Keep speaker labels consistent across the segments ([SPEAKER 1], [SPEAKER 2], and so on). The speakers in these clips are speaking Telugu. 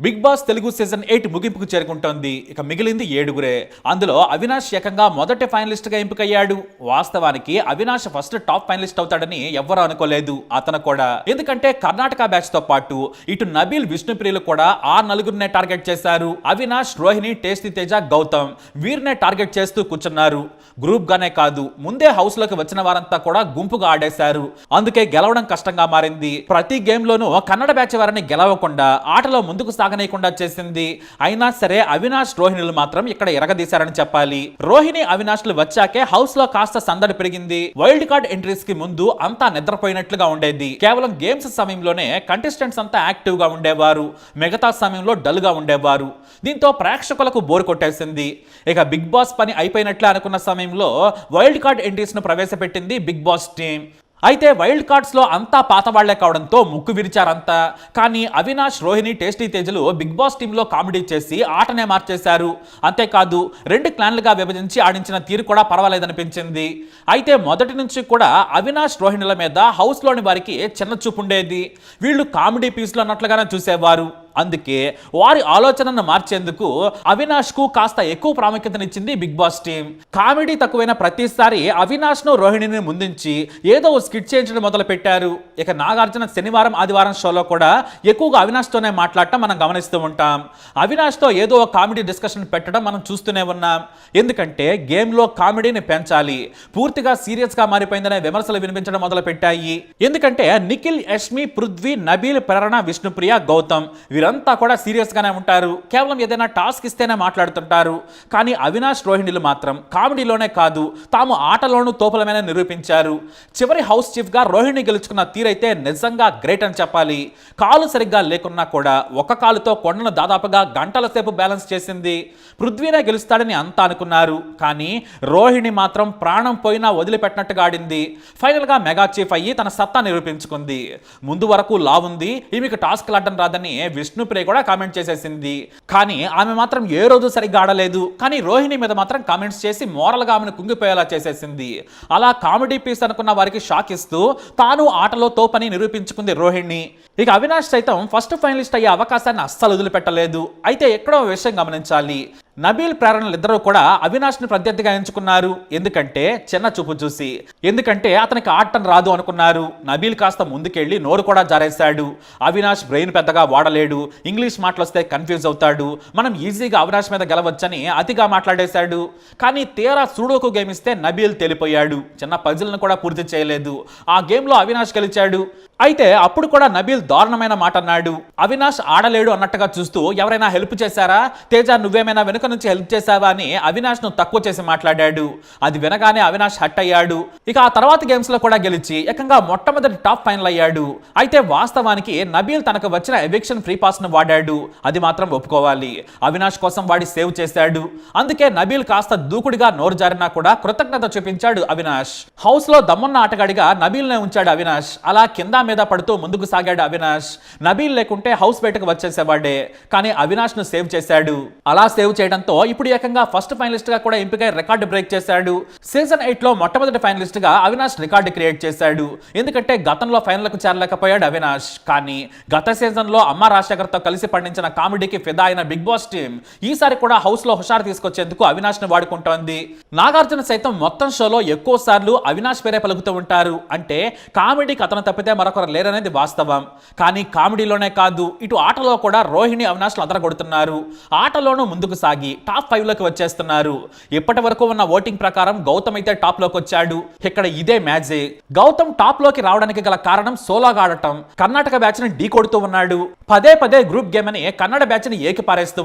[SPEAKER 1] Bigg Boss Telugu season eight ముగింపుకు చేరుకుంటోంది. ఇక మిగిలింది ఏడుగురే. అందులో అవినాష్ ఏకంగా మొదటి ఫైనలిస్ట్గా ఎంపికయ్యాడు. వాస్తవానికి అవినాష్ ఫస్ట్ టాప్ ఫైనలిస్ట్ అవుతాడని ఎవ్వరూ అనుకోలేదు. అతను కూడా. ఎందుకంటే కర్ణాటక బ్యాచ్తో పాటు ఇటు నబీల్ విష్ణుప్రియులు కూడా ఆ నలుగురినే టార్గెట్ చేశారు. అవినాష్ రోహిణి టేస్టీ తేజ గౌతమ్ వీరినే టార్గెట్ చేస్తూ కూర్చున్నారు. గ్రూప్గానే కాదు ముందే హౌస్లోకి వచ్చిన వారంతా కూడా గుంపుగా ఆడేశారు. అందుకే గెలవడం కష్టంగా మారింది. ప్రతి గేమ్ లోనూ కన్నడ బ్యాచ్ వారిని గెలవకుండా ఆటలో ముందుకు సాగనీయకుండా చేసింది. అయినా సరే అవినాష్ రోహిణులు మాత్రం ఇక్కడ ఎరగదీశారని చెప్పాలి. రోహిణి అవినాష్లు వచ్చాకే హౌస్లో కాస్త సందడి పెరిగింది. వైల్డ్ కార్డ్ ఎంట్రీస్కి ముందు అంతా నిద్రపోయినట్లుగా ఉండేది. కేవలం గేమ్స్ సమయంలోనే కంటెస్టెంట్స్ అంతా యాక్టివ్గా ఉండేవారు. మిగతా సమయంలో డల్గా ఉండేవారు. దీంతో ప్రేక్షకులకు బోర్ కొట్టేసింది. ఇక బిగ్ బాస్ పని అయిపోయినట్లు అనుకున్న సమయంలో వైల్డ్ కార్డ్ ఎంట్రీస్ను ప్రవేశపెట్టింది బిగ్ బాస్ టీం. అయితే వైల్డ్ కార్డ్స్లో అంతా పాత వాళ్ళే కావడంతో ముక్కు విరిచారంతా. కానీ అవినాష్ రోహిణి టేస్టీ తేజలు బిగ్ బాస్ టీంలో కామెడీ చేసి ఆటనే మార్చేశారు. అంతేకాదు రెండు క్లాన్లుగా విభజించి ఆడించిన తీరు కూడా పర్వాలేదనిపించింది. అయితే మొదటి నుంచి కూడా అవినాష్ రోహిణుల మీద హౌస్లోని వారికి చిన్న చూపు ఉండేది. వీళ్ళు కామెడీ పీస్లు అన్నట్లుగానే చూసేవారు. అందుకే వారి ఆలోచనను మార్చేందుకు అవినాష్కు కాస్త ఎక్కువ ప్రాముఖ్యతనిచ్చింది బిగ్ బాస్ టీం. కామెడీ తక్కువైన ప్రతిసారి అవినాష్ను రోహిణిని ముందుంచి ఏదో ఓ స్కిట్ చేయించడం మొదలు పెట్టారు ఇక నాగార్జున శనివారం ఆదివారం షోలో కూడా ఎక్కువగా అవినాష్ తోనే మాట్లాడటం మనం గమనిస్తూ ఉంటాం. అవినాష్తో ఏదో ఒక కామెడీ డిస్కషన్ పెట్టడం మనం చూస్తూనే ఉన్నాం. ఎందుకంటే గేమ్లో కామెడీని పెంచాలి. పూర్తిగా సీరియస్గా మారిపోయిందనే విమర్శలు వినిపించడం మొదలు పెట్టాయి ఎందుకంటే నిఖిల్ యష్మి పృథ్వీ నబీల్ ప్రేరణ విష్ణుప్రియ గౌతమ్ వీళ్ళంతా కూడా సీరియస్ గానే ఉంటారు. కేవలం ఏదైనా టాస్క్ ఇస్తేనే మాట్లాడుతుంటారు. కానీ అవినాష్ రోహిణిలు మాత్రం కామెడీలోనే కాదు తాము ఆటలోనూ తోపలమైన నిరూపించారు. చివరి హౌస్ చీఫ్గా రోహిణి గెలుచుకున్న తీరైతే నిజంగా గ్రేట్ అని చెప్పాలి. కాలు సరిగ్గా లేకున్నా కూడా ఒక కాలుతో కొండను దాదాపుగా గంటల సేపు బ్యాలెన్స్ చేసింది. పృథ్వీనే గెలుస్తాడని అంతా అనుకున్నారు. కానీ రోహిణి మాత్రం ప్రాణం పోయినా వదిలిపెట్టినట్టుగా ఆడింది. ఫైనల్గా మెగా చీఫ్ అయ్యి తన సత్తా నిరూపించుకుంది. ముందు వరకు లా ఉంది ఈమెకు టాస్క్ ఆడడం రాదని విష్ణుప్రియ కూడా కామెంట్ చేసేసింది. కానీ ఆమె మాత్రం ఏ రోజు సరిగ్గా ఆడలేదు. కానీ రోహిణి మీద మాత్రం కామెంట్స్ చేసి మోరల్గా ఆమెను కుంగిపోయేలా చేసేసింది. అలా కామెడీ పీస్ అనుకున్న వారికి షాక్ ఇస్తూ తాను ఆటలో తోపని నిరూపించుకుంది రోహిణి. ఇక అవినాష్ సైతం ఫస్ట్ ఫైనలిస్ట్ అయ్యే అవకాశాన్ని అస్సలు వదిలిపెట్టలేదు. అయితే ఎక్కడో విషయం గమనించాలి. నబీల్ ప్రేరణలు ఇద్దరు కూడా అవినాష్ని ప్రత్యర్థిగా ఎంచుకున్నారు. ఎందుకంటే చిన్న చూపు చూసి. ఎందుకంటే అతనికి ఆటం రాదు అనుకున్నారు. నబీల్ కాస్త ముందుకెళ్ళి నోరు కూడా జారేశాడు. అవినాష్ బ్రెయిన్ పెద్దగా వాడలేడు. ఇంగ్లీష్ మాటలొస్తే కన్ఫ్యూజ్ అవుతాడు. మనం ఈజీగా అవినాష్ మీద గెలవచ్చని అతిగా మాట్లాడేశాడు. కానీ తీరా సూడోకు గేమ్ ఇస్తే నబీల్ తెలిపోయాడు. చిన్న పజిల్ను కూడా పూర్తి చేయలేదు. ఆ గేమ్లో అవినాష్ గెలిచాడు. అయితే అప్పుడు కూడా నబీల్ దారుణమైన మాట అన్నాడు. అవినాష్ ఆడలేడు అన్నట్టుగా చూస్తూ ఎవరైనా హెల్ప్ చేశారా? తేజ నువ్వేమైనా వెనుక నుంచి హెల్ప్ చేశావా అని అవినాష్ను తక్కువ చేసి మాట్లాడాడు. అది వినగానే అవినాష్ హట్ అయ్యాడు. ఇక ఆ తర్వాత గేమ్స్లో కూడా గెలిచి ఏకంగా మొట్టమొదటి టాప్ ఫైనల్ అయ్యాడు. అయితే వాస్తవానికి నబీల్ తనకు వచ్చిన ఎవిక్షన్ ఫ్రీ పాస్ను వాడాడు. అది మాత్రం ఒప్పుకోవాలి. అవినాష్ కోసం వాడి సేవ్ చేశాడు. అందుకే నబీల్ కాస్త దూకుడిగా నోరు జారినా కూడా కృతజ్ఞత చూపించాడు అవినాష్. హౌస్లో దమ్మున్న ఆటగాడిగా నబీల్ నే ఉంచాడు అవినాష్. అలా కింద మీద పడుతూ ముందుకు సాగాడు అవినాష్. నబీల్ లేకుంటే హౌస్ బయటకు వచ్చేసేవాడే కానీ అవినాష్ను సేవ్ చేశాడు. అలా సేవ్ చేయడంతో ఇప్పుడు ఏకంగా ఫస్ట్ ఫైనలిస్ట్గా కూడా ఎంపికై రికార్డు బ్రేక్ చేశాడు. సీజన్ ఎయిట్లో మొట్టమొదటి ఫైనలిస్ట్గా అవినాష్ రికార్డు క్రియేట్ చేశాడు. ఎందుకంటే గతంలో ఫైనల్కు చేరలేకపోయాడు అవినాష్. కానీ గత సీజన్లో అమ్మ రాజశేఖర్తో కలిసి పండించిన కామెడీకి ఫిదా అయిన బిగ్ బాస్ టీం ఈసారి కూడా హౌస్లో హుషారు తీసుకొచ్చేందుకు అవినాష్ని వాడుకుంటోంది. నాగార్జున సైతం మొత్తం షోలో ఎక్కువ సార్లు అవినాష్ పేరే పలుకుతూ ఉంటారు. అంటే కామెడీకి అతను తప్పితే మరొక మరొకరు లేరనేది వాస్తవం. కానీ కామెడీలోనే కాదు ఇటు ఆటలో కూడా రోహిణి అవినాష్లు అదరగొడుతున్నారు. ఆటలోనూ ముందుకు సాగి టాప్ ఫైవ్లోకి వచ్చేస్తున్నారు. ఇప్పటి వరకు ఉన్న ఓటింగ్ ప్రకారం గౌతమ్ అయితే టాప్లోకి వచ్చాడు. ఇక్కడ ఇదే మ్యాజిక్ గౌతమ్ టాప్లోకి రావడానికి గల కారణం సోలోగా ఆడటం. కర్ణాటక బ్యాచ్ని ఢీ కొడుతూ ఉన్నాడు. పదే పదే గ్రూప్ గేమ్ అని కన్నడ బ్యాచ్ని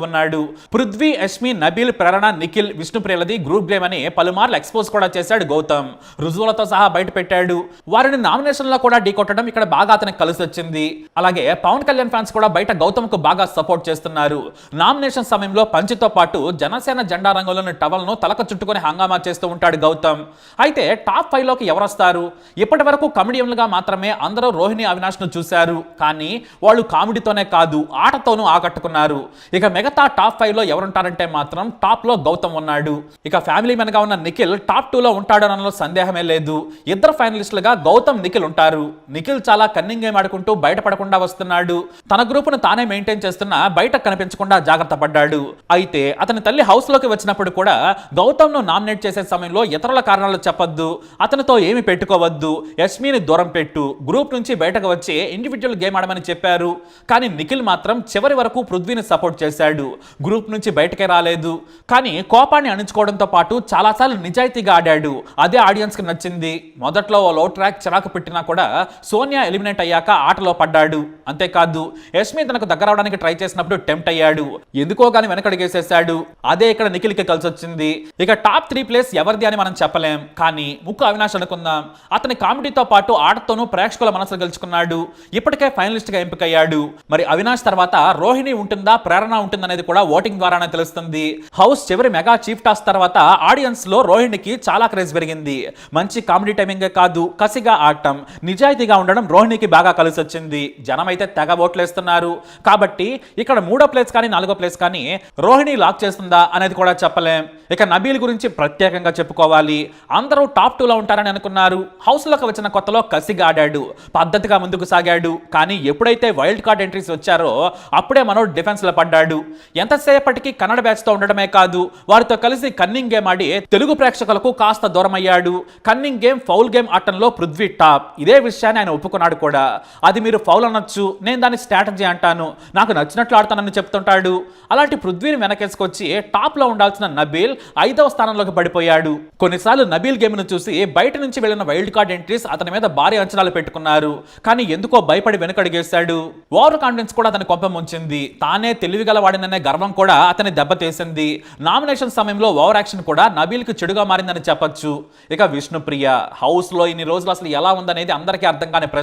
[SPEAKER 1] ఉన్నాడు. పృథ్వీ యష్మి నబీల్ ప్రేరణ నిఖిల్ విష్ణుప్రియలది గ్రూప్ గేమ్ అని పలుమార్లు ఎక్స్పోజ్ కూడా చేశాడు గౌతమ్. రుజువులతో సహా బయట పెట్టాడు వారిని నామినేషన్లో కూడా ఢీ కొట్టడం ఇక్కడ బాగా అతనికి కలిసి వచ్చింది. అలాగే పవన్ కళ్యాణ్ ఫ్యాన్స్ కూడా బయట గౌతమ్కు బాగా సపోర్ట్ చేస్తున్నారు. నామినేషన్ సమయంలో పంచితో పాటు జనసేన జెండా రంగులోని టవల్ను తలకు చుట్టుకొని హంగామా చేస్తూ ఉంటాడు గౌతమ్. అయితే టాప్ ఫైవ్లోకి ఎవరు వస్తారు ఇప్పటి వరకు కమెడియన్లుగా మాత్రమే అందరూ రోహిణి అవినాష్ను చూశారు. కానీ వాళ్ళు కామెడీతోనే కాదు ఆటతోనూ ఆకట్టుకున్నారు. ఇక మిగతా టాప్ ఫైవ్లో ఎవరుంటారంటే మాత్రం టాప్లో గౌతమ్ ఉన్నాడు. ఇక ఫ్యామిలీ మెన్గా ఉన్న నిఖిల్ టాప్ టూ లో ఉంటాడు సందేహమే లేదు. ఇద్దరు ఫైనలిస్టులుగా గౌతమ్ నిఖిల్ ఉంటారు. నిఖిల్ చాలా చాలా కన్నింగ్ గేమ్ ఆడుకుంటూ బయటపడకుండా వస్తున్నాడు. తన గ్రూపును తానే మెయింటైన్ చేస్తున్నా బయట కనిపించకుండా జాగ్రత్త పడ్డాడు. అయితే అతని తల్లి హౌస్లోకి వచ్చినప్పుడు కూడా గౌతమ్ను నామినేట్ చేసే సమయంలో ఇతరుల కారణాలు చెప్పొద్దు అతనితో ఏమి పెట్టుకోవద్దు యష్మిని దూరం పెట్టు గ్రూప్ నుంచి బయటకు వచ్చి ఇండివిజువల్ గేమ్ ఆడమని చెప్పారు. కానీ నిఖిల్ మాత్రం చివరి వరకు పృథ్వీని సపోర్ట్ చేశాడు. గ్రూప్ నుంచి బయటకే రాలేదు. కానీ కోపాన్ని అణుచుకోవడంతో పాటు చాలాసార్లు నిజాయితీగా ఆడాడు. అదే ఆడియన్స్కి నచ్చింది. మొదట్లో ఓ లో ట్రాక్ చిరాకు పెట్టినా కూడా సోనియా ఎలిమినేట్ అయ్యాక ఆటలో పడ్డాడు. అంతేకాదు యష్మి తనకు దగ్గర అవడానికి ట్రై చేసినప్పుడు టెంప్ట్ అయ్యాడు. ఎందుకో గాని వెనకడిగేసేసాడు అదే ఇక్కడ నిఖిల్కి కలిసి వచ్చింది ఇక టాప్ త్రీ ప్లేస్ ఎవరిది అని మనం చెప్పలేం. కానీ ముక్కు అవినాష్ అనుకుందాం. అతని కామెడీతో పాటు ఆటతోనూ ప్రేక్షకుల మనసు గెలుచుకున్నాడు. ఇప్పటికే ఫైనలిస్ట్గా ఎంపికయ్యాడు. మరి అవినాష్ తర్వాత రోహిణి ఉంటుందా ప్రేరణ ఉంటుందనేది కూడా ఓటింగ్ ద్వారానే తెలుస్తుంది. హౌస్ చివరి మెగా చీఫ్ టాస్ తర్వాత ఆడియన్స్లో రోహిణికి చాలా క్రేజ్ పెరిగింది. మంచి కామెడీ టైమింగే కాదు కసిగా ఆడటం నిజాయితీగా ఉండడం రోహిణికి బాగా కలిసి వచ్చింది. జనం అయితే తెగ ఓట్లేస్తున్నారు. కాబట్టి ఇక్కడ మూడో ప్లేస్ కానీ నాలుగో ప్లేస్ కానీ రోహిణి లాక్ చేస్తుందా అనేది కూడా చెప్పలేం. ఇక నబీల్ గురించి ప్రత్యేకంగా చెప్పుకోవాలి. అందరూ టాప్ టూలో ఉంటారని అనుకున్నారు. హౌస్లోకి వచ్చిన కొత్తలో కసిగా ఆడాడు పద్ధతిగా ముందుకు సాగాడు. కానీ ఎప్పుడైతే వైల్డ్ కార్డ్ ఎంట్రీస్ వచ్చారో అప్పుడే మనోడు డిఫెన్స్లో పడ్డాడు. ఎంతసేపటికి కన్నడ బ్యాచ్తో ఉండడమే కాదు వారితో కలిసి కన్నింగ్ గేమ్ ఆడి తెలుగు ప్రేక్షకులకు కాస్త దూరం అయ్యాడు కన్నింగ్ గేమ్ ఫౌల్ గేమ్ ఆటంలో పృథ్వీ టాప్. ఇదే విషయాన్ని ఆయన ఒప్పుకున్నాడు కూడా. అది మీరు ఫౌల్ అనొచ్చు. నేను దాన్ని స్ట్రాటజీ అంటాను. నాకు నచ్చినట్లు ఆడతానని చెప్తుంటాడు. అలాంటి పృథ్వీని వెనకేసుకొచ్చి టాప్లో ఉండాల్సిన నబీల్ ఐదవ స్థానంలోకి పడిపోయాడు. కొన్నిసార్లు నబీల్ గేమ్ను చూసి బయట నుంచి వెళ్ళిన వైల్డ్ కార్డ్ ఎంట్రీస్ అతని మీద భారీ అంచనాలు పెట్టుకున్నారు. కానీ ఎందుకో భయపడి వెనుకడిగేశాడు. ఓవర్ కాన్ఫిడెన్స్ కూడా అతని కొంప ముంచింది. తానే తెలివిగల వాడిననే గర్వం కూడా అతని దెబ్బతీసింది నామినేషన్ సమయంలో ఓవర్ యాక్షన్ కూడా నబీల్కి చెడుగా మారిందని చెప్పొచ్చు. ఇక విష్ణుప్రియ హౌస్లో ఇన్ని రోజులు అసలు ఎలా ఉందనేది అందరికీ అర్థం కాని ప్రశ్న.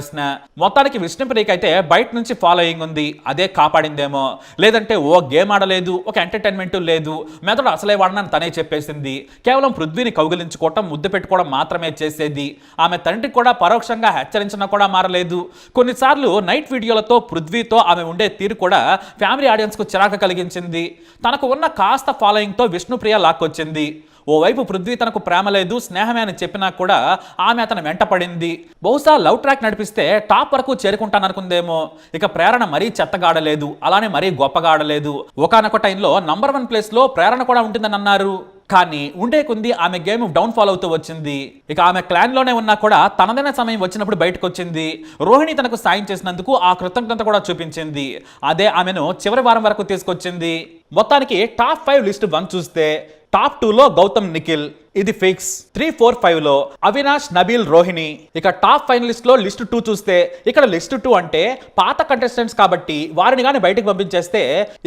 [SPEAKER 1] మొత్తానికి విష్ణుప్రియకి అయితే బయట నుంచి ఫాలోయింగ్ ఉంది. అదే కాపాడిందేమో. లేదంటే ఓ గేమ్ ఆడలేదు ఒక ఎంటర్టైన్మెంట్ లేదు. మెదడు అసలే వాడనని తనే చెప్పేసింది. కేవలం పృథ్వీని కౌగిలించుకోవటం ముద్దు పెట్టుకోవడం మాత్రమే చేసేది. ఆమె తండ్రి కూడా పరోక్షంగా హెచ్చరించినా కూడా మారలేదు. కొన్నిసార్లు నైట్ వీడియోలతో పృథ్వీతో ఆమె ఉండే తీరు కూడా ఫ్యామిలీ ఆడియన్స్కు చిరాకు కలిగించింది. తనకు ఉన్న కాస్త ఫాలోయింగ్తో విష్ణుప్రియ లాక్కొచ్చింది. ఓవైపు పృథ్వీ తనకు ప్రేమ లేదు స్నేహమే అని చెప్పినా కూడా ఆమె అతను వెంట పడింది. బహుశా లవ్ ట్రాక్ నడిపిస్తే టాప్ వరకు చేరుకుంటాననుకుందేమో. ఇక ప్రేరణ మరీ చెత్తగా ఆడలేదు అలానే మరీ గొప్పగా ఆడలేదు ఒకనొక టైంలో నంబర్ వన్ ప్లేస్లో ప్రేరణ కూడా ఉంటుందని అన్నారు. కానీ ఉండే కొంది ఆమె గేమ్ డౌన్ ఫాల్ అవుతూ వచ్చింది. ఇక ఆమె క్లాన్లోనే ఉన్నా కూడా తనదైన సమయం వచ్చినప్పుడు బయటకు వచ్చింది రోహిణి తనకు సాయం చేసినందుకు ఆ కృతజ్ఞత కూడా చూపించింది. అదే ఆమెను చివరి వారం వరకు తీసుకొచ్చింది. మొత్తానికి టాప్ ఫైవ్ లిస్ట్ వన్ చూస్తే టాప్ టూలో గౌతమ్ నిఖిల్ ఇది ఫిక్స్. త్రీ ఫోర్ ఫైవ్లో అవినాష్ నబీల్ రోహిణి. ఇక టాప్ ఫైనలిస్ట్లో లిస్ట్ టూ చూస్తే ఇక్కడ లిస్ట్ టూ అంటే పాత కంటెస్టెంట్స్ కాబట్టి వారిని కానీ బయటకు పంపించేస్తే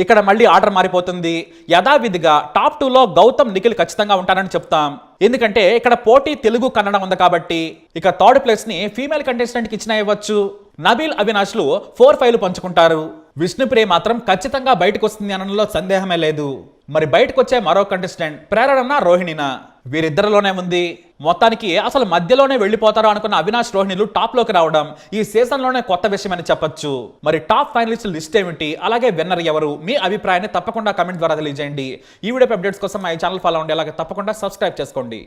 [SPEAKER 1] ఇక్కడ మళ్ళీ ఆర్డర్ మారిపోతుంది. యథావిధిగా టాప్ టూలో గౌతమ్ నిఖిల్ ఖచ్చితంగా ఉంటానని చెప్తాం. ఎందుకంటే ఇక్కడ పోటీ తెలుగు కన్నడ ఉంది కాబట్టి ఇక థర్డ్ ప్లేస్ని ఫీమేల్ కంటెస్టెంట్కి ఇచ్చిన ఇవ్వచ్చు. నబీల్ అవినాష్లు ఫోర్ ఫైవ్లు పంచుకుంటారు. విష్ణుప్రియ మాత్రం ఖచ్చితంగా బయటకు వస్తుంది అనడంలో సందేహమే లేదు. మరి బయటకు వచ్చే మరో కంటెస్టెంట్ ప్రేరణనా రోహిణినా. వీరిద్దరిలోనే ఉంది. మొత్తానికి అసలు మధ్యలోనే వెళ్ళిపోతారు అనుకున్న అవినాష్ రోహిణిలు టాప్లోకి రావడం ఈ సీజన్లోనే కొత్త విషయం అని చెప్పొచ్చు. మరి టాప్ ఫైనలిస్ట్ లిస్ట్ ఏమిటి? అలాగే విన్నర్ ఎవరు? మీ అభిప్రాయాన్ని తప్పకుండా కమెంట్ ద్వారా తెలియజేయండి. ఈ వీడియో అప్డేట్స్ కోసం మా ఛానల్ ఫాలో ఉండేలాగా అలాగే తప్పకుండా సబ్స్క్రైబ్ చేసుకోండి.